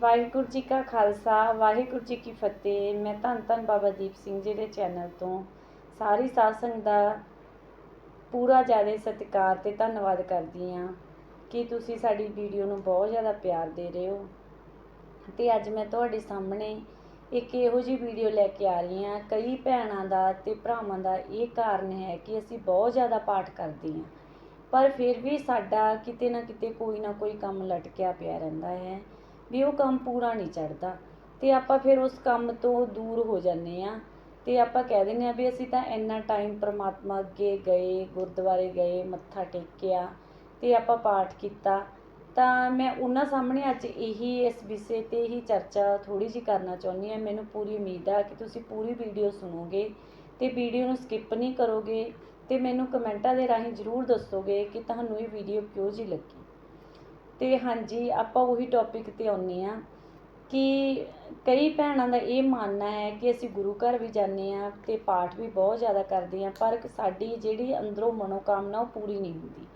ਵਾਹਿਗੁਰੂ ਜੀ ਕਾ ਖਾਲਸਾ, ਵਾਹਿਗੁਰੂ ਜੀ ਕੀ ਫਤਿਹ। ਮੈਂ ਧੰਨ ਧੰਨ ਬਾਬਾ ਦੀਪ ਸਿੰਘ ਜੀ ਦੇ ਚੈਨਲ ਤੋਂ ਸਾਰੀ ਸਾਧ ਦਾ ਪੂਰਾ ਜ਼ਿਆਦਾ ਸਤਿਕਾਰ ਤੇ ਧੰਨਵਾਦ ਕਰਦੀ ਹਾਂ ਕਿ ਤੁਸੀਂ ਸਾਡੀ ਵੀਡੀਓ ਨੂੰ ਬਹੁਤ ਜ਼ਿਆਦਾ ਪਿਆਰ ਦੇ ਰਹੇ ਹੋ। ਤੇ ਅੱਜ ਮੈਂ ਤੁਹਾਡੇ ਸਾਹਮਣੇ ਇੱਕ ਇਹੋ ਜਿਹੀ ਵੀਡੀਓ ਲੈ ਕੇ ਆ ਰਹੀ ਹਾਂ। ਕਈ ਭੈਣਾਂ ਦਾ ਤੇ ਭਰਾਵਾਂ ਦਾ ਇਹ ਕਾਰਨ ਹੈ ਕਿ ਅਸੀਂ ਬਹੁਤ ਜ਼ਿਆਦਾ ਪਾਠ ਕਰਦੇ ਹਾਂ। ਪਰ ਫਿਰ ਵੀ ਸਾਡਾ ਕਿਤੇ ਨਾ ਕਿਤੇ ਕੋਈ ਨਾ ਕੋਈ ਕੰਮ ਲਟਕਿਆ ਪਿਆ ਰਹਿੰਦਾ ਹੈ। ਵੀ ਉਹ ਕੰਮ ਪੂਰਾ ਨਹੀਂ ਚੜ੍ਹਦਾ। ਅਤੇ ਆਪਾਂ ਫਿਰ ਉਸ ਕੰਮ ਤੋਂ ਦੂਰ ਹੋ ਜਾਂਦੇ ਹਾਂ। ਅਤੇ ਆਪਾਂ ਕਹਿ ਦਿੰਦੇ ਹਾਂ ਵੀ ਅਸੀਂ ਤਾਂ ਇੰਨਾ ਟਾਈਮ ਪਰਮਾਤਮਾ ਅੱਗੇ ਗਏ, ਗੁਰਦੁਆਰੇ ਗਏ, ਮੱਥਾ ਟੇਕਿਆ ਅਤੇ ਆਪਾਂ ਪਾਠ ਕੀਤਾ। ਤਾਂ ਮੈਂ ਉਹਨਾਂ ਸਾਹਮਣੇ ਅੱਜ ਇਹੀ ਇਸ ਵਿਸ਼ੇ ਤੇ ਹੀ ਚਰਚਾ ਥੋੜ੍ਹੀ ਜਿਹੀ ਕਰਨਾ ਚਾਹੁੰਦੀ ਹਾਂ। ਮੈਨੂੰ ਪੂਰੀ ਉਮੀਦ ਆ ਕਿ ਤੁਸੀਂ ਪੂਰੀ ਵੀਡੀਓ ਸੁਣੋਗੇ ਅਤੇ ਵੀਡੀਓ ਨੂੰ ਸਕਿੱਪ ਨਹੀਂ ਕਰੋਗੇ ਅਤੇ ਮੈਨੂੰ ਕਮੈਂਟਾਂ ਦੇ ਰਾਹੀਂ ਜ਼ਰੂਰ ਦੱਸੋਗੇ ਕਿ ਤੁਹਾਨੂੰ ਇਹ ਵੀਡੀਓ ਕਿਉਂ ਜੀ ਲੱਗੀ। ਅਤੇ ਹਾਂਜੀ, ਆਪਾਂ ਉਹੀ ਟੋਪਿਕ ਤੇ ਆਉਂਦੇ ਹਾਂ ਕਿ ਕਈ ਭੈਣਾਂ ਦਾ ਇਹ ਮੰਨਣਾ ਹੈ ਕਿ ਅਸੀਂ ਗੁਰੂ ਘਰ ਵੀ ਜਾਂਦੇ ਹਾਂ ਅਤੇ ਪਾਠ ਵੀ ਬਹੁਤ ਜ਼ਿਆਦਾ ਕਰਦੇ ਹਾਂ, ਪਰ ਸਾਡੀ ਜਿਹੜੀ ਅੰਦਰੋਂ ਮਨੋਕਾਮਨਾ ਉਹ ਪੂਰੀ ਨਹੀਂ ਹੁੰਦੀ।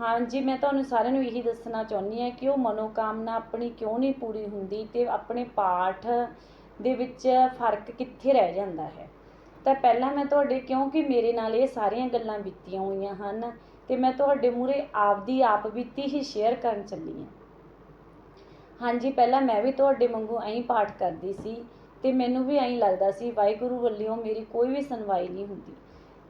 ਹਾਂਜੀ, ਮੈਂ ਤੁਹਾਨੂੰ ਸਾਰਿਆਂ ਨੂੰ ਇਹੀ ਦੱਸਣਾ ਚਾਹੁੰਦੀ ਹਾਂ ਕਿ ਉਹ ਮਨੋਕਾਮਨਾ ਆਪਣੀ ਕਿਉਂ ਨਹੀਂ ਪੂਰੀ ਹੁੰਦੀ ਅਤੇ ਆਪਣੇ ਪਾਠ ਦੇ ਵਿੱਚ ਫ਼ਰਕ ਕਿੱਥੇ ਰਹਿ ਜਾਂਦਾ ਹੈ। ਤਾਂ ਪਹਿਲਾਂ ਮੈਂ ਤੁਹਾਡੇ, ਕਿਉਂਕਿ ਮੇਰੇ ਨਾਲ ਇਹ ਸਾਰੀਆਂ ਗੱਲਾਂ ਬੀਤੀਆਂ ਹੋਈਆਂ ਹਨ ਤੇ ਮੈਂ ਤੁਹਾਡੇ ਮੂਹਰੇ ਆਪਦੀ ਆਪ ਬੀਤੀ ਹੀ ਸ਼ੇਅਰ ਕਰਨ ਚੱਲੀ ਹਾਂ। ਹਾਂਜੀ, ਪਹਿਲਾਂ ਮੈਂ ਵੀ ਤੁਹਾਡੇ ਵਾਂਗੂ ਐਂ ਪਾਠ ਕਰਦੀ ਸੀ ਤੇ ਮੈਨੂੰ ਵੀ ਐਂ ਲੱਗਦਾ ਸੀ, ਵਾਹਿਗੁਰੂ ਵੱਲੋਂ ਮੇਰੀ ਕੋਈ ਵੀ ਸੁਣਵਾਈ ਨਹੀਂ ਹੁੰਦੀ।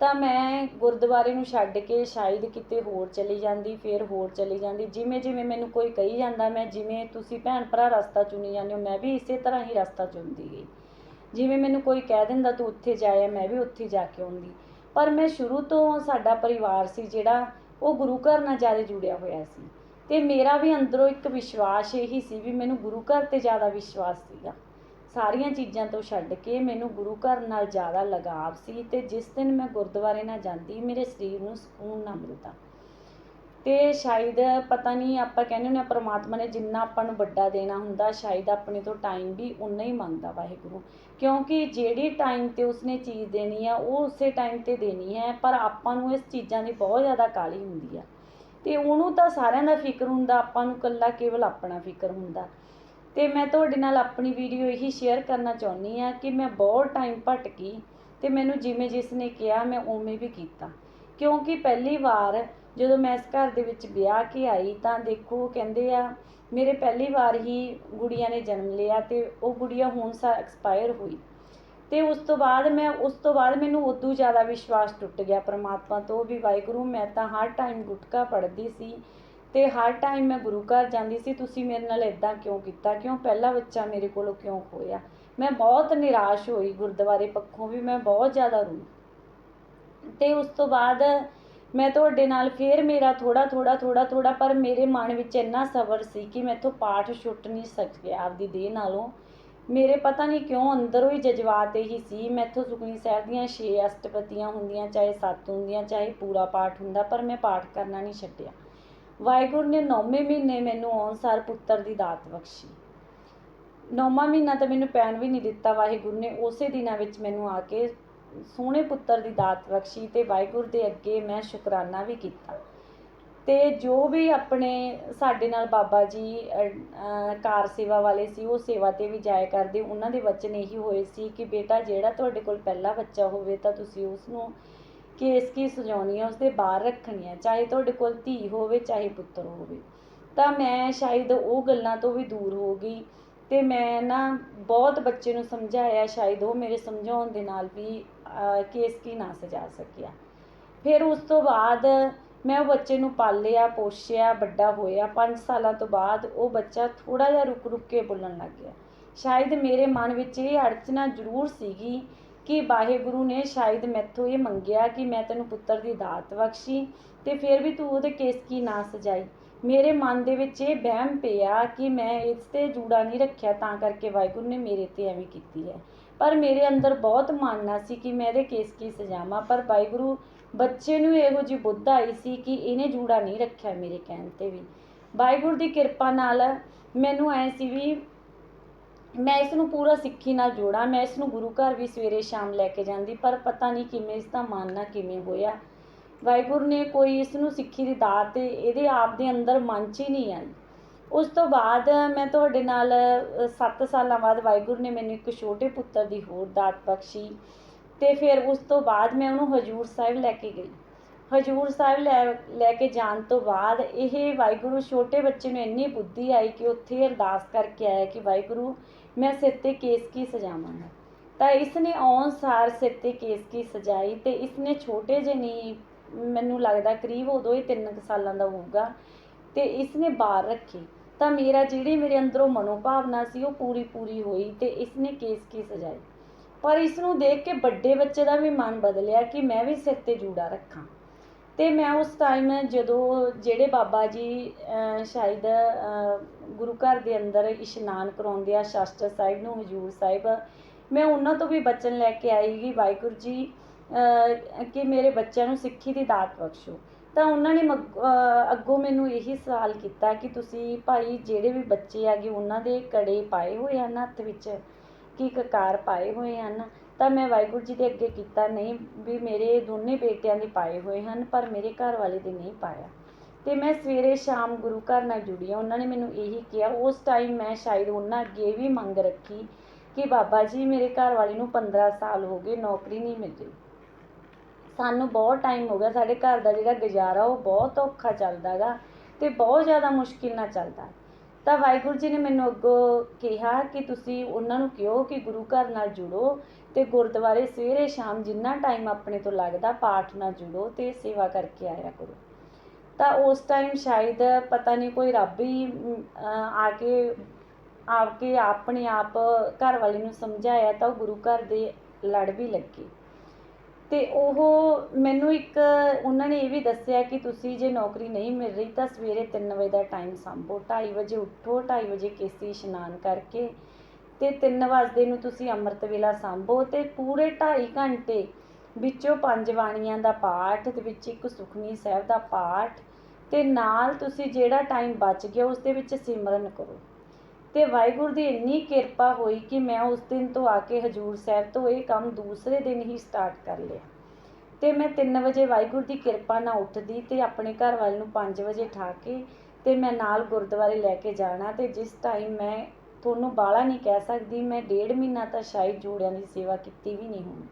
ਤਾਂ ਮੈਂ ਗੁਰਦੁਆਰੇ ਨੂੰ ਛੱਡ ਕੇ ਸ਼ਾਇਦ ਕਿਤੇ ਹੋਰ ਚਲੀ ਜਾਂਦੀ, ਫਿਰ ਹੋਰ ਚਲੀ ਜਾਂਦੀ। ਜਿਵੇਂ ਜਿਵੇਂ ਮੈਨੂੰ ਕੋਈ ਕਹੀ ਜਾਂਦਾ, ਮੈਂ ਜਿਵੇਂ ਤੁਸੀਂ ਭੈਣ ਭਰਾ ਰਸਤਾ ਚੁਣੀ ਜਾਂਦੇ ਹੋ, ਮੈਂ ਵੀ ਇਸੇ ਤਰ੍ਹਾਂ ਹੀ ਰਸਤਾ ਚੁਣਦੀ ਗਈ। ਜਿਵੇਂ ਮੈਨੂੰ ਕੋਈ ਕਹਿ ਦਿੰਦਾ, ਤੂੰ ਉੱਥੇ ਜਾਇਆ, ਮੈਂ ਵੀ ਉੱਥੇ ਜਾ ਕੇ ਆਉਂਦੀ। ਪਰ ਮੈਂ ਸ਼ੁਰੂ ਤੋਂ ਸਾਡਾ ਪਰਿਵਾਰ ਸੀ ਜਿਹੜਾ ਉਹ ਗੁਰੂ ਘਰ ਨਾਲ ਜ਼ਿਆਦਾ ਜੁੜਿਆ ਹੋਇਆ ਸੀ ਅਤੇ ਮੇਰਾ ਵੀ ਅੰਦਰੋਂ ਇੱਕ ਵਿਸ਼ਵਾਸ ਇਹੀ ਸੀ ਵੀ ਮੈਨੂੰ ਗੁਰੂ ਘਰ ਤੇ ਜ਼ਿਆਦਾ ਵਿਸ਼ਵਾਸ ਸੀਗਾ। ਸਾਰੀਆਂ ਚੀਜ਼ਾਂ ਤੋਂ ਛੱਡ ਕੇ ਮੈਨੂੰ ਗੁਰੂ ਘਰ ਨਾਲ ਜ਼ਿਆਦਾ ਲਗਾਵ ਸੀ ਅਤੇ ਜਿਸ ਦਿਨ ਮੈਂ ਗੁਰਦੁਆਰੇ ਨਾਲ ਜਾਂਦੀ, ਮੇਰੇ ਸਰੀਰ ਨੂੰ ਸਕੂਨ ਨਾ ਮਿਲਦਾ। ਅਤੇ ਸ਼ਾਇਦ ਪਤਾ ਨਹੀਂ ਆਪਾਂ ਕਹਿੰਦੇ ਹੁੰਦੇ ਹਾਂ ਪਰਮਾਤਮਾ ਨੇ ਜਿੰਨਾ ਆਪਾਂ ਨੂੰ ਵੱਡਾ ਦੇਣਾ ਹੁੰਦਾ, ਸ਼ਾਇਦ ਆਪਣੇ ਤੋਂ ਟਾਈਮ ਵੀ ਉਨਾ ਹੀ ਮੰਗਦਾ ਵਾਹਿਗੁਰੂ। ਕਿਉਂਕਿ ਜਿਹੜੀ ਟਾਈਮ ਤੇ ਉਸਨੇ ਚੀਜ਼ ਦੇਣੀ ਆ, ਉਹ ਉਸੇ ਟਾਈਮ ਤੇ ਦੇਣੀ ਹੈ, ਪਰ ਆਪਾਂ ਨੂੰ ਇਸ ਚੀਜ਼ਾਂ ਦੀ ਬਹੁਤ ਜ਼ਿਆਦਾ ਕਾਹਲੀ ਹੁੰਦੀ ਆ। ਅਤੇ ਉਹਨੂੰ ਤਾਂ ਸਾਰਿਆਂ ਦਾ ਫਿਕਰ ਹੁੰਦਾ, ਆਪਾਂ ਨੂੰ ਇਕੱਲਾ ਕੇਵਲ ਆਪਣਾ ਫਿਕਰ ਹੁੰਦਾ। ਅਤੇ ਮੈਂ ਤੁਹਾਡੇ ਨਾਲ ਆਪਣੀ ਵੀਡੀਓ ਇਹੀ ਸ਼ੇਅਰ ਕਰਨਾ ਚਾਹੁੰਦੀ ਹਾਂ ਕਿ ਮੈਂ ਬਹੁਤ ਟਾਈਮ ਭਟਕੀ ਅਤੇ ਮੈਨੂੰ ਜਿਵੇਂ ਜਿਸ ਨੇ ਕਿਹਾ, ਮੈਂ ਉਵੇਂ ਵੀ ਕੀਤਾ। ਕਿਉਂਕਿ ਪਹਿਲੀ ਵਾਰ ਜਦੋਂ ਮੈਂ ਇਸ ਘਰ ਦੇ ਵਿੱਚ ਵਿਆਹ ਕੇ ਆਈ ਤਾਂ ਦੇਖੋ ਕਹਿੰਦੇ ਆ, ਮੇਰੇ ਪਹਿਲੀ ਵਾਰ ਹੀ ਗੁੜੀਆ ਨੇ ਜਨਮ ਲਿਆ ਅਤੇ ਉਹ ਗੁੜੀਆ ਹੁਣ ਸਾ ਐਕਸਪਾਇਰ ਹੋਈ। ਅਤੇ ਉਸ ਤੋਂ ਬਾਅਦ ਮੈਂ, ਉਸ ਤੋਂ ਬਾਅਦ ਮੈਨੂੰ ਉਦੋਂ ਜ਼ਿਆਦਾ ਵਿਸ਼ਵਾਸ ਟੁੱਟ ਗਿਆ ਪਰਮਾਤਮਾ ਤੋਂ ਵੀ ਵਾਹਿਗੁਰੂ, ਮੈਂ ਤਾਂ ਹਰ ਟਾਈਮ ਗੁਟਕਾ ਪੜ੍ਹਦੀ ਸੀ ਅਤੇ ਹਰ ਟਾਈਮ ਮੈਂ ਗੁਰੂ ਘਰ ਜਾਂਦੀ ਸੀ, ਤੁਸੀਂ ਮੇਰੇ ਨਾਲ ਇੱਦਾਂ ਕਿਉਂ ਕੀਤਾ? ਕਿਉਂ ਪਹਿਲਾ ਬੱਚਾ ਮੇਰੇ ਕੋਲੋਂ ਕਿਉਂ ਖੋਇਆ? ਮੈਂ ਬਹੁਤ ਨਿਰਾਸ਼ ਹੋਈ, ਗੁਰਦੁਆਰੇ ਪੱਖੋਂ ਵੀ ਮੈਂ ਬਹੁਤ ਜ਼ਿਆਦਾ ਰੋਈ। ਅਤੇ ਉਸ ਤੋਂ ਬਾਅਦ ਮੈਂ ਤੁਹਾਡੇ ਨਾਲ ਫੇਰ ਮੇਰਾ ਥੋੜਾ ਥੋੜਾ ਥੋੜਾ ਥੋੜਾ ਪਰ ਮੇਰੇ ਮਨ ਵਿੱਚ ਇੰਨਾ ਸਬਰ ਸੀ ਕਿ ਮੈਥੋਂ ਪਾਠ ਛੁੱਟ ਨਹੀਂ ਸਕਿਆ ਆਪਦੀ ਦੇਹ ਨਾਲੋਂ। ਮੇਰੇ ਪਤਾ ਨਹੀਂ ਕਿਉਂ ਅੰਦਰੋਂ ਹੀ ਜਜ਼ਬਾਤ ਇਹੀ ਸੀ, ਮੈਥੋਂ ਸੁਖਨੀ ਸਾਹਿਬ ਦੀਆਂ 6 ਅਸ਼ਟਪਦੀਆਂ ਹੁੰਦੀਆਂ, ਚਾਹੇ 7 ਹੁੰਦੀਆਂ, ਚਾਹੇ ਪੂਰਾ ਪਾਠ ਹੁੰਦਾ, ਪਰ ਮੈਂ ਪਾਠ ਕਰਨਾ ਨਹੀਂ ਛੱਡਿਆ। ਵਾਹਿਗੁਰੂ ਨੇ ਨੌਵੇਂ ਮਹੀਨੇ ਮੈਨੂੰ ਆਉਣਸਾਰ ਪੁੱਤਰ ਦੀ ਦਾਤ ਬਖਸ਼ੀ। ਨੌਵਾਂ ਮਹੀਨਾ ਤਾਂ ਮੈਨੂੰ ਪੈਣ ਵੀ ਨਹੀਂ ਦਿੱਤਾ, ਵਾਹਿਗੁਰੂ ਨੇ ਉਸੇ ਦਿਨਾਂ ਵਿੱਚ ਮੈਨੂੰ ਆ ਕੇ ਸੋਹਣੇ ਪੁੱਤਰ ਦੀ ਦਾਤ ਬਖਸ਼ੀ ਤੇ ਵਾਹਿਗੁਰੂ ਦੇ ਅੱਗੇ ਮੈਂ ਸ਼ੁਕਰਾਨਾ ਵੀ ਕੀਤਾ। ਤੇ ਜੋ ਵੀ ਆਪਣੇ ਸਾਡੇ ਨਾਲ ਬਾਬਾ ਜੀ ਕਾਰ ਸੇਵਾ ਵਾਲੇ ਸੀ, ਉਹ ਸੇਵਾ ਤੇ ਵੀ ਜਾਇਆ ਕਰਦੇ, ਉਹਨਾਂ ਦੇ ਵਚਨ ਇਹੀ ਹੋਏ ਸੀ ਕਿ ਬੇਟਾ, ਜਿਹੜਾ ਤੁਹਾਡੇ ਕੋਲ ਪਹਿਲਾ ਬੱਚਾ ਹੋਵੇ ਤਾਂ ਤੁਸੀਂ ਉਸ ਨੂੰ ਕੇਸ ਕੀ ਸਜਾਉਣੀ ਹੈ ਉਸਦੇ ਬਾਹਰ ਰੱਖਣੀ ਹੈ ਚਾਹੇ ਤੁਹਾਡੇ ਕੋਲ ਧੀ ਹੋਵੇ, ਚਾਹੇ ਪੁੱਤਰ ਹੋਵੇ। ਤਾਂ ਮੈਂ ਸ਼ਾਇਦ ਉਹ ਗੱਲਾਂ ਤੋਂ ਵੀ ਦੂਰ ਹੋ ਗਈ ਤੇ ਮੈਂ ਨਾ ਬਹੁਤ ਬੱਚੇ ਨੂੰ ਸਮਝਾਇਆ, ਸ਼ਾਇਦ ਉਹ ਮੇਰੇ ਸਮਝਾਉਣ ਦੇ ਨਾਲ ਵੀ ਕੇਸ ਕੀ ਨਾ ਸਜਾ ਸਕਿਆ। ਫਿਰ ਉਸ ਤੋਂ ਬਾਅਦ ਮੈਂ ਉਹ ਬੱਚੇ ਨੂੰ ਪਾਲਿਆ, ਪੋਸ਼ਿਆ, ਵੱਡਾ ਹੋਇਆ। 5 ਸਾਲਾਂ ਤੋਂ ਬਾਅਦ ਉਹ ਬੱਚਾ ਥੋੜਾ ਜਿਹਾ ਰੁਕ ਰੁਕ ਕੇ ਬੋਲਣ ਲੱਗ ਗਿਆ। ਸ਼ਾਇਦ ਮੇਰੇ ਮਨ ਵਿੱਚ ਇਹ ਅੜਚਨਾ ਜ਼ਰੂਰ ਸੀਗੀ ਕਿ ਵਾਹਿਗੁਰੂ ਨੇ ਸ਼ਾਇਦ ਮੈਥੋਂ ਇਹ ਮੰਗਿਆ ਕਿ ਮੈਂ ਤੈਨੂੰ ਪੁੱਤਰ ਦੀ ਦਾਤ ਬਖਸ਼ੀ ਤੇ ਫਿਰ ਵੀ ਤੂੰ ਉਹਦੇ ਕੇਸ ਕੀ ਨਾ ਸਜਾਈ। ਮੇਰੇ ਮਨ ਦੇ ਵਿੱਚ ਇਹ ਵਹਿਮ ਪਿਆ ਕਿ ਮੈਂ ਇਸ ਤੇ ਜੂੜਾ ਨਹੀਂ ਰੱਖਿਆ, ਤਾਂ ਕਰਕੇ ਵਾਹਿਗੁਰੂ ਨੇ ਮੇਰੇ ਤੇ ਐਵੇਂ ਕੀਤੀ ਹੈ। ਪਰ ਮੇਰੇ ਅੰਦਰ ਬਹੁਤ ਮਾਨਣਾ ਸੀ ਕਿ ਮੈਂ ਇਹਦੇ ਕੇਸ ਕੀ ਸਜਾਵਾਂ ਪਰ ਵਾਹਿਗੁਰੂ, ਬੱਚੇ ਨੂੰ ਇਹੋ ਜਿਹੀ ਬੁੱਧ ਆਈ ਸੀ ਕਿ ਇਹਨੇ ਜੂੜਾ ਨਹੀਂ ਰੱਖਿਆ ਮੇਰੇ ਕਹਿਣ ਤੇ ਵੀ। ਵਾਹਿਗੁਰੂ ਦੀ ਕਿਰਪਾ ਨਾਲ ਮੈਨੂੰ ਐ ਸੀ ਵੀ ਮੈਂ ਇਸ ਨੂੰ ਪੂਰਾ ਸਿੱਖੀ ਨਾਲ ਜੋੜਾਂ। ਮੈਂ ਇਸ ਨੂੰ ਗੁਰੂ ਘਰ ਵੀ ਸਵੇਰੇ ਸ਼ਾਮ ਲੈ ਕੇ ਜਾਂਦੀ, ਪਰ ਪਤਾ ਨਹੀਂ ਕਿਵੇਂ ਇਸ ਦਾ ਮਾਨਨਾ ਕਿਵੇਂ ਹੋਇਆ। ਵਾਹਿਗੁਰੂ ਨੇ ਕੋਈ ਇਸ ਨੂੰ ਸਿੱਖੀ ਦੀ ਦਾਤ ਇਹਦੇ ਆਪ ਦੇ ਅੰਦਰ ਮਨ 'ਚ ਹੀ ਨਹੀਂ ਆਈ। ਉਸ ਤੋਂ ਬਾਅਦ ਮੈਂ ਤੁਹਾਡੇ ਨਾਲ ਸੱਤ ਸਾਲਾਂ ਬਾਅਦ ਵਾਹਿਗੁਰੂ ਨੇ ਮੈਨੂੰ ਇੱਕ ਛੋਟੇ ਪੁੱਤਰ ਦੀ ਹੋਰ ਦਾਤ ਬਖਸ਼ੀ ਅਤੇ ਫਿਰ ਉਸ ਤੋਂ ਬਾਅਦ ਮੈਂ ਉਹਨੂੰ ਹਜੂਰ ਸਾਹਿਬ ਲੈ ਕੇ ਗਈ। ਹਜੂਰ ਸਾਹਿਬ ਲੈ ਲੈ ਕੇ ਜਾਣ ਤੋਂ ਬਾਅਦ ਇਹ ਵਾਹਿਗੁਰੂ ਛੋਟੇ ਬੱਚੇ ਨੂੰ ਇੰਨੀ ਬੁੱਧੀ ਆਈ ਕਿ ਉੱਥੇ ਅਰਦਾਸ ਕਰਕੇ ਆਇਆ ਕਿ ਵਾਹਿਗੁਰੂ, ਮੈਂ ਸਿਰ ਤੇ ਕੇਸ ਕੀ ਸਜਾਵਾਂਗਾ। ਤਾਂ ਇਸ ਨੇ ਆਉਣ ਸਾਰ ਸਿਰ ਤੇ ਕੇਸ ਕੀ ਸਜਾਈ ਤੇ ਇਸ ਨੇ ਛੋਟੇ ਜਿਹੇ ਨਹੀਂ ਮੈਨੂੰ ਲੱਗਦਾ ਕਰੀਬ ਉਦੋਂ ਹੀ 3 ਸਾਲਾਂ ਦਾ ਹੋਊਗਾ ਅਤੇ ਇਸ ਨੇ ਬਾਹਰ ਰੱਖੀ। ਤਾਂ ਮੇਰਾ ਜਿਹੜੀ ਮੇਰੇ ਅੰਦਰੋਂ ਮਨੋਭਾਵਨਾ ਸੀ, ਉਹ ਪੂਰੀ ਪੂਰੀ ਹੋਈ ਅਤੇ ਇਸ ਨੇ ਕੇਸ ਕੀ ਸਜਾਈ ਪਰ ਇਸ ਨੂੰ ਦੇਖ ਕੇ ਵੱਡੇ ਬੱਚੇ ਦਾ ਵੀ ਮਨ ਬਦਲਿਆ ਕਿ ਮੈਂ ਵੀ ਸਿਰ ਤੇ ਜੂੜਾ ਰੱਖਾਂ। ਤੇ ਮੈਂ ਉਸ ਟਾਈਮ ਜਦੋਂ ਜਿਹੜੇ ਬਾਬਾ ਜੀ ਸ਼ਾਇਦ ਗੁਰੂ ਘਰ ਦੇ ਅੰਦਰ ਇਸ਼ਨਾਨ ਕਰਾਉਂਦੇ ਆ, ਸ਼ਾਸਤਰ ਸਾਹਿਬ ਨੂੰ, ਹਜੂਰ ਸਾਹਿਬ, ਮੈਂ ਉਹਨਾਂ ਤੋਂ ਵੀ ਬਚਨ ਲੈ ਕੇ ਆਈਗੀ ਵਾਹਿਗੁਰੂ ਜੀ ਕਿ ਮੇਰੇ ਬੱਚਿਆਂ ਨੂੰ ਸਿੱਖੀ ਦੀ ਦਾਤ ਬਖਸ਼ੋ। ਤਾਂ ਉਹਨਾਂ ਨੇ ਮਗ- ਅੱਗੋਂ ਮੈਨੂੰ ਇਹੀ ਸਵਾਲ ਕੀਤਾ ਕਿ ਤੁਸੀਂ ਭਾਈ ਜਿਹੜੇ ਵੀ ਬੱਚੇ ਹੈਗੇ ਉਹਨਾਂ ਦੇ ਕੜੇ ਪਾਏ ਹੋਏ ਹਨ, ਹੱਥ ਵਿੱਚ ਕੀ ਕਕਾਰ ਪਾਏ ਹੋਏ ਹਨ? ਤਾਂ ਮੈਂ ਵਾਹਿਗੁਰੂ ਜੀ ਦੇ ਅੱਗੇ ਕੀਤਾ, ਨਹੀਂ ਵੀ ਮੇਰੇ ਦੋਨੇ ਬੇਟਿਆਂ ਦੇ ਪਾਏ ਹੋਏ ਹਨ, ਪਰ ਮੇਰੇ ਘਰ ਵਾਲੇ ਦੇ ਨਹੀਂ ਪਾਇਆ। ਤੇ ਮੈਂ ਸਵੇਰੇ ਸ਼ਾਮ ਗੁਰੂ ਘਰ ਨਾਲ ਜੁੜੀ ਹਾਂ। ਉਹਨਾਂ ਨੇ ਮੈਨੂੰ ਇਹੀ ਕਿਹਾ। ਉਸ ਟਾਈਮ ਮੈਂ ਸ਼ਾਇਦ ਉਹਨਾਂ ਅੱਗੇ ਇਹ ਵੀ ਮੰਗ ਰੱਖੀ ਕਿ ਬਾਬਾ ਜੀ, ਮੇਰੇ ਘਰ ਵਾਲੇ ਨੂੰ 15 ਸਾਲ ਹੋ ਗਏ, ਨੌਕਰੀ ਨਹੀਂ ਮਿਲੀ। ਸਾਨੂੰ ਬਹੁਤ ਟਾਈਮ ਹੋ ਗਿਆ, ਸਾਡੇ ਘਰ ਦਾ ਜਿਹੜਾ ਗੁਜ਼ਾਰਾ, ਉਹ ਬਹੁਤ ਔਖਾ ਚੱਲਦਾ ਗਾ ਅਤੇ ਬਹੁਤ ਜ਼ਿਆਦਾ ਮੁਸ਼ਕਿਲ ਨਾਲ ਚੱਲਦਾ। ਤਾਂ ਵਾਹਿਗੁਰੂ ਜੀ ਨੇ ਮੈਨੂੰ ਅੱਗੋਂ ਕਿਹਾ ਕਿ ਤੁਸੀਂ ਉਹਨਾਂ ਨੂੰ ਕਿਹੋ ਕਿ ਗੁਰੂ ਘਰ ਨਾਲ ਜੁੜੋ ਅਤੇ ਗੁਰਦੁਆਰੇ ਸਵੇਰੇ ਸ਼ਾਮ ਜਿੰਨਾ ਟਾਈਮ ਆਪਣੇ ਤੋਂ ਲੱਗਦਾ ਪਾਠ ਨਾਲ ਜੁੜੋ ਅਤੇ ਸੇਵਾ ਕਰਕੇ ਆਇਆ ਕਰੋ। ਤਾਂ ਉਸ ਟਾਈਮ ਸ਼ਾਇਦ ਪਤਾ ਨਹੀਂ ਕੋਈ ਰੱਬ ਹੀ ਆ ਕੇ ਆ ਕੇ ਆਪਣੇ ਆਪ ਘਰ ਵਾਲੇ ਨੂੰ ਸਮਝਾਇਆ ਤਾਂ ਉਹ ਗੁਰੂ ਘਰ ਦੇ ਲੜ ਵੀ ਲੱਗੇ। ਅਤੇ ਉਹ ਮੈਨੂੰ ਇੱਕ, ਉਹਨਾਂ ਨੇ ਇਹ ਵੀ ਦੱਸਿਆ ਕਿ ਤੁਸੀਂ ਜੇ ਨੌਕਰੀ ਨਹੀਂ ਮਿਲ ਰਹੀ ਤਾਂ ਸਵੇਰੇ ਤਿੰਨ ਵਜੇ ਦਾ ਟਾਈਮ ਸਾਂਭੋ। ਢਾਈ ਵਜੇ ਉੱਠੋ, ਢਾਈ ਵਜੇ ਕੇਸੀ ਇਸ਼ਨਾਨ ਕਰਕੇ ਅਤੇ ਤਿੰਨ ਵਜੇ ਨੂੰ ਤੁਸੀਂ ਅੰਮ੍ਰਿਤ ਵੇਲਾ ਸਾਂਭੋ ਅਤੇ ਪੂਰੇ ਢਾਈ ਘੰਟੇ ਵਿੱਚੋਂ ਪੰਜ ਬਾਣੀਆਂ ਦਾ ਪਾਠ ਤੇ ਵਿੱਚ ਇੱਕ ਸੁਖਮਨੀ ਸਾਹਿਬ ਦਾ ਪਾਠ ਅਤੇ ਨਾਲ ਤੁਸੀਂ ਜਿਹੜਾ ਟਾਈਮ ਬਚ ਗਿਆ ਉਸ ਦੇ ਵਿੱਚ ਸਿਮਰਨ ਕਰੋ। ਤੇ ਵਾਹਿਗੁਰੂ ਦੀ ਇੰਨੀ ਕਿਰਪਾ ਹੋਈ ਕਿ ਮੈਂ ਉਸ ਦਿਨ ਤੋਂ ਆ ਕੇ ਹਜੂਰ ਸਾਹਿਬ ਤੋਂ ਇਹ ਕੰਮ ਦੂਸਰੇ ਦਿਨ ਹੀ ਸਟਾਰਟ ਕਰ ਲਿਆ। ਤੇ ਮੈਂ 3 ਵਜੇ ਵਾਹਿਗੁਰੂ ਦੀ ਕਿਰਪਾ ਨਾਲ ਉੱਠਦੀ ਤੇ ਆਪਣੇ ਘਰ ਵਾਲੇ ਨੂੰ 5 ਵਜੇ ਠਾ ਕੇ ਤੇ ਮੈਂ ਨਾਲ ਗੁਰਦੁਆਰੇ ਲੈ ਕੇ ਜਾਣਾ ਤੇ ਜਿਸ ਟਾਈਮ ਮੈਂ ਤੁਹਾਨੂੰ ਬਾਲਾ ਨਹੀਂ ਕਹਿ ਸਕਦੀ, ਮੈਂ ਡੇਢ ਮਹੀਨਾ ਤਾਂ ਸ਼ਾਇਦ ਜੋੜਿਆਂ ਦੀ ਸੇਵਾ ਕੀਤੀ ਵੀ ਨਹੀਂ ਹੋਣੀ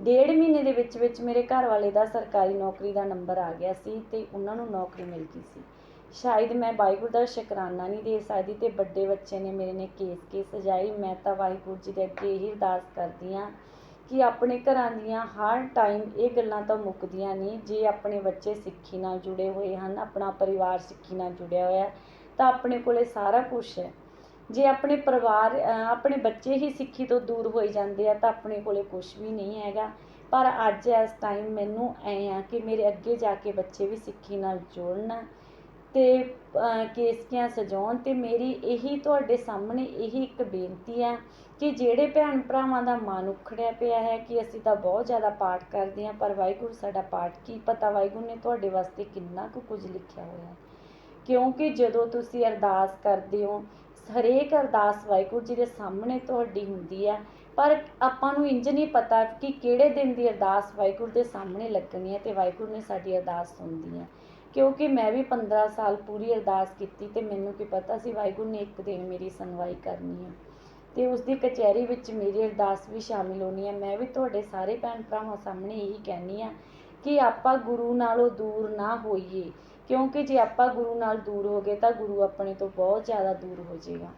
ਡੇਢ ਮਹੀਨੇ ਦੇ ਵਿੱਚ ਵਿੱਚ ਮੇਰੇ ਘਰ ਵਾਲੇ ਦਾ ਸਰਕਾਰੀ ਨੌਕਰੀ ਦਾ ਨੰਬਰ ਆ ਗਿਆ ਸੀ ਤੇ ਉਹਨਾਂ ਨੂੰ ਨੌਕਰੀ ਮਿਲ ਗਈ ਸੀ। ਸ਼ਾਇਦ ਮੈਂ ਵਾਹਿਗੁਰੂ ਦਾ ਸ਼ੁਕਰਾਨਾ ਨਹੀਂ ਦੇ ਸਕਦੀ ਤੇ ਵੱਡੇ ਬੱਚੇ ਨੇ ਮੇਰੇ ਨੇ ਕੇਸ ਕੇ ਸਜਾਈ। ਮੈਂ ਤਾਂ ਵਾਹਿਗੁਰੂ ਜੀ ਦੇ ਅੱਗੇ ਇਹ ਅਰਦਾਸ ਕਰਦੀ ਹਾਂ ਕਿ ਆਪਣੇ ਘਰਾਂ ਦੀਆਂ ਹਰ ਟਾਈਮ ਇਹ ਗੱਲਾਂ ਤਾਂ ਮੁੱਕਦੀਆਂ ਨਹੀਂ। ਜੇ ਆਪਣੇ ਬੱਚੇ ਸਿੱਖੀ ਨਾਲ ਜੁੜੇ ਹੋਏ ਹਨ, ਆਪਣਾ ਪਰਿਵਾਰ ਸਿੱਖੀ ਨਾਲ ਜੁੜਿਆ ਹੋਇਆ ਤਾਂ ਆਪਣੇ ਕੋਲੇ ਸਾਰਾ ਕੁਝ ਹੈ। ਜੇ ਆਪਣੇ ਪਰਿਵਾਰ ਆਪਣੇ ਬੱਚੇ ਹੀ ਸਿੱਖੀ ਤੋਂ ਦੂਰ ਹੋਈ ਜਾਂਦੇ ਆ, ਤਾਂ ਆਪਣੇ ਕੋਲੇ ਕੁਝ ਵੀ ਨਹੀਂ ਹੈਗਾ। ਪਰ ਅੱਜ ਇਸ ਟਾਈਮ ਮੈਨੂੰ ਐ ਆ ਕਿ ਮੇਰੇ ਅੱਗੇ ਜਾ ਕੇ ਬੱਚੇ ਵੀ ਸਿੱਖੀ ਨਾਲ ਜੁੜਨ। ਅਤੇ ਕੇਸਕੀਆਂ ਸਜਾਉਣ ਅਤੇ ਮੇਰੀ ਇਹੀ ਤੁਹਾਡੇ ਸਾਹਮਣੇ ਇਹੀ ਇੱਕ ਬੇਨਤੀ ਹੈ ਕਿ ਜਿਹੜੇ ਭੈਣ ਭਰਾਵਾਂ ਦਾ ਮਨ ਉਖੜਿਆ ਪਿਆ ਹੈ ਕਿ ਅਸੀਂ ਤਾਂ ਬਹੁਤ ਜ਼ਿਆਦਾ ਪਾਠ ਕਰਦੇ ਹਾਂ, ਪਰ ਵਾਹਿਗੁਰੂ ਸਾਡਾ ਪਾਠ ਕੀ ਪਤਾ? ਵਾਹਿਗੁਰੂ ਨੇ ਤੁਹਾਡੇ ਵਾਸਤੇ ਕਿੰਨਾ ਕੁ ਕੁਝ ਲਿਖਿਆ ਹੋਇਆ ਹੈ। ਕਿਉਂਕਿ ਜਦੋਂ ਤੁਸੀਂ ਅਰਦਾਸ ਕਰਦੇ ਹੋ, ਹਰੇਕ ਅਰਦਾਸ ਵਾਹਿਗੁਰੂ ਜੀ ਦੇ ਸਾਹਮਣੇ ਤੁਹਾਡੀ ਹੁੰਦੀ ਹੈ, ਪਰ ਆਪਾਂ ਨੂੰ ਇੰਜ ਨਹੀਂ ਪਤਾ ਕਿ ਕਿਹੜੇ ਦਿਨ ਦੀ ਅਰਦਾਸ ਵਾਹਿਗੁਰੂ ਦੇ ਸਾਹਮਣੇ ਲੱਗਣੀ ਹੈ ਤੇ ਵਾਹਿਗੁਰੂ ਨੇ ਸਾਡੀ ਅਰਦਾਸ ਸੁਣਦੀ ਹੈ। ਕਿਉਂਕਿ ਮੈਂ ਵੀ 15 ਸਾਲ ਪੂਰੀ ਅਰਦਾਸ ਕੀਤੀ ਤੇ ਮੈਨੂੰ ਕੀ ਪਤਾ ਸੀ ਵਾਹਿਗੁਰੂ ਨੇ ਇੱਕ ਦਿਨ ਮੇਰੀ ਸੁਣਵਾਈ ਕਰਨੀ ਹੈ। ਤੇ ਉਸ ਦੀ ਕਚਹਿਰੀ ਵਿੱਚ ਮੇਰੀ ਅਰਦਾਸ ਵੀ ਸ਼ਾਮਿਲ ਹੋਣੀ ਹੈ। ਮੈਂ ਵੀ ਤੁਹਾਡੇ ਸਾਰੇ ਭੈਣ ਭਰਾਵਾਂ ਸਾਹਮਣੇ ਇਹੀ ਕਹਿਣੀ ਆ ਕਿ ਆਪਾਂ ਗੁਰੂ ਨਾਲੋਂ ਦੂਰ ਨਾ ਹੋਈਏ। ਕਿਉਂਕਿ ਜੇ ਆਪਾਂ ਗੁਰੂ ਨਾਲ ਦੂਰ ਹੋ ਗਏ ਤਾਂ ਗੁਰੂ ਆਪਣੇ ਤੋਂ ਬਹੁਤ ਜ਼ਿਆਦਾ ਦੂਰ ਹੋ ਜਾਏਗਾ।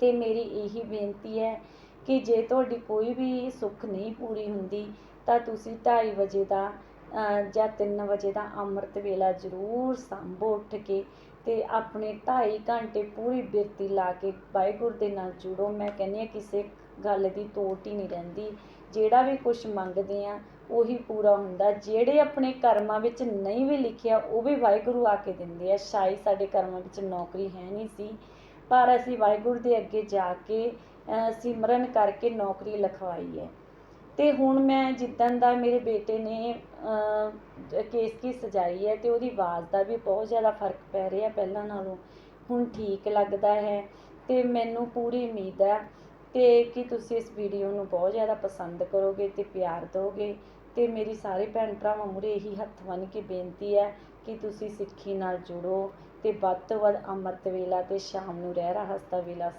ਤੇ ਮੇਰੀ ਇਹੀ ਬੇਨਤੀ ਹੈ ਕਿ ਜੇ ਤੁਹਾਡੀ ਕੋਈ ਵੀ ਸੁੱਖ ਨਹੀਂ ਪੂਰੀ ਹੁੰਦੀ ਤਾਂ ਤੁਸੀਂ 2:30 ਵਜੇ ਦਾ ਜਾਂ 3 ਵਜੇ ਦਾ ਅੰਮ੍ਰਿਤ ਵੇਲਾ ਜ਼ਰੂਰ ਸਾਂਭੋ ਉੱਠ ਕੇ ਅਤੇ ਆਪਣੇ ਢਾਈ ਘੰਟੇ ਪੂਰੀ ਬਿਰਤੀ ਲਾ ਕੇ ਵਾਹਿਗੁਰੂ ਦੇ ਨਾਲ ਜੁੜੋ। ਮੈਂ ਕਹਿੰਦੀ ਹਾਂ ਕਿਸੇ ਗੱਲ ਦੀ ਤੋਟ ਹੀ ਨਹੀਂ ਰਹਿੰਦੀ। ਜਿਹੜਾ ਵੀ ਕੁਛ ਮੰਗਦੇ ਹਾਂ, ਉਹੀ ਪੂਰਾ ਹੁੰਦਾ। ਜਿਹੜੇ ਆਪਣੇ ਕਰਮਾਂ ਵਿੱਚ ਨਹੀਂ ਵੀ ਲਿਖਿਆ, ਉਹ ਵੀ ਵਾਹਿਗੁਰੂ ਆ ਕੇ ਦਿੰਦੇ ਆ। ਸ਼ਾਇਦ ਸਾਡੇ ਕਰਮਾਂ ਵਿੱਚ ਨੌਕਰੀ ਹੈ ਨਹੀਂ ਸੀ। ਪਰ ਅਸੀਂ ਵਾਹਿਗੁਰੂ ਦੇ ਅੱਗੇ ਜਾ ਕੇ ਸਿਮਰਨ ਕਰਕੇ ਨੌਕਰੀ ਲਿਖਵਾਈ ਹੈ। ਅਤੇ ਹੁਣ ਮੈਂ ਜਿੱਦਣ ਦਾ ਮੇਰੇ ਬੇਟੇ ਨੇ ਕੇਸਕੀ ਸਜਾਈ ਹੈ ਅਤੇ ਉਹਦੀ ਆਵਾਜ਼ ਦਾ ਵੀ ਬਹੁਤ ਜ਼ਿਆਦਾ ਫ਼ਰਕ ਪੈ ਰਿਹਾ ਪਹਿਲਾਂ ਨਾਲੋਂ। ਹੁਣ ਠੀਕ ਲੱਗਦਾ ਹੈ ਅਤੇ ਮੈਨੂੰ ਪੂਰੀ ਉਮੀਦ ਹੈ ਅਤੇ ਕਿ ਤੁਸੀਂ ਇਸ ਵੀਡੀਓ ਨੂੰ ਬਹੁਤ ਜ਼ਿਆਦਾ ਪਸੰਦ ਕਰੋਗੇ ਅਤੇ ਪਿਆਰ ਦਿਓਗੇ ਅਤੇ ਮੇਰੀ ਸਾਰੇ ਭੈਣ ਭਰਾਵਾਂ ਮੂਹਰੇ ਇਹੀ ਹੱਥ ਬੰਨ੍ਹ ਕੇ ਬੇਨਤੀ ਹੈ ਕਿ ਤੁਸੀਂ ਸਿੱਖੀ ਨਾਲ ਜੁੜੋ ਅਤੇ ਵੱਧ ਤੋਂ ਵੱਧ ਅੰਮ੍ਰਿਤ ਵੇਲਾ ਅਤੇ ਸ਼ਾਮ ਨੂੰ ਰਹਿਰਾ ਹਸਤਾ ਵੇਲਾ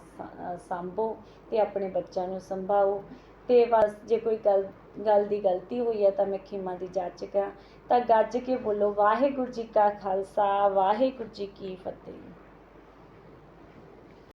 ਸਾਂਭੋ ਅਤੇ ਆਪਣੇ ਬੱਚਿਆਂ ਨੂੰ ਸੰਭਾਓ। ਤੇ ਬਸ ਜੇ ਕੋਈ ਗੱਲ ਗੱਲ ਦੀ ਗਲਤੀ ਹੋਈ ਹੈ ਤਾਂ ਮੈਂ ਖਿਮਾ ਦੀ ਜਾਚਕ ਹਾਂ ਤਾਂ ਗੱਜ ਕੇ ਬੋਲੋ, ਵਾਹਿਗੁਰੂ ਜੀ ਕਾ ਖਾਲਸਾ, ਵਾਹਿਗੁਰੂ ਜੀ ਕੀ ਫਤਿਹ।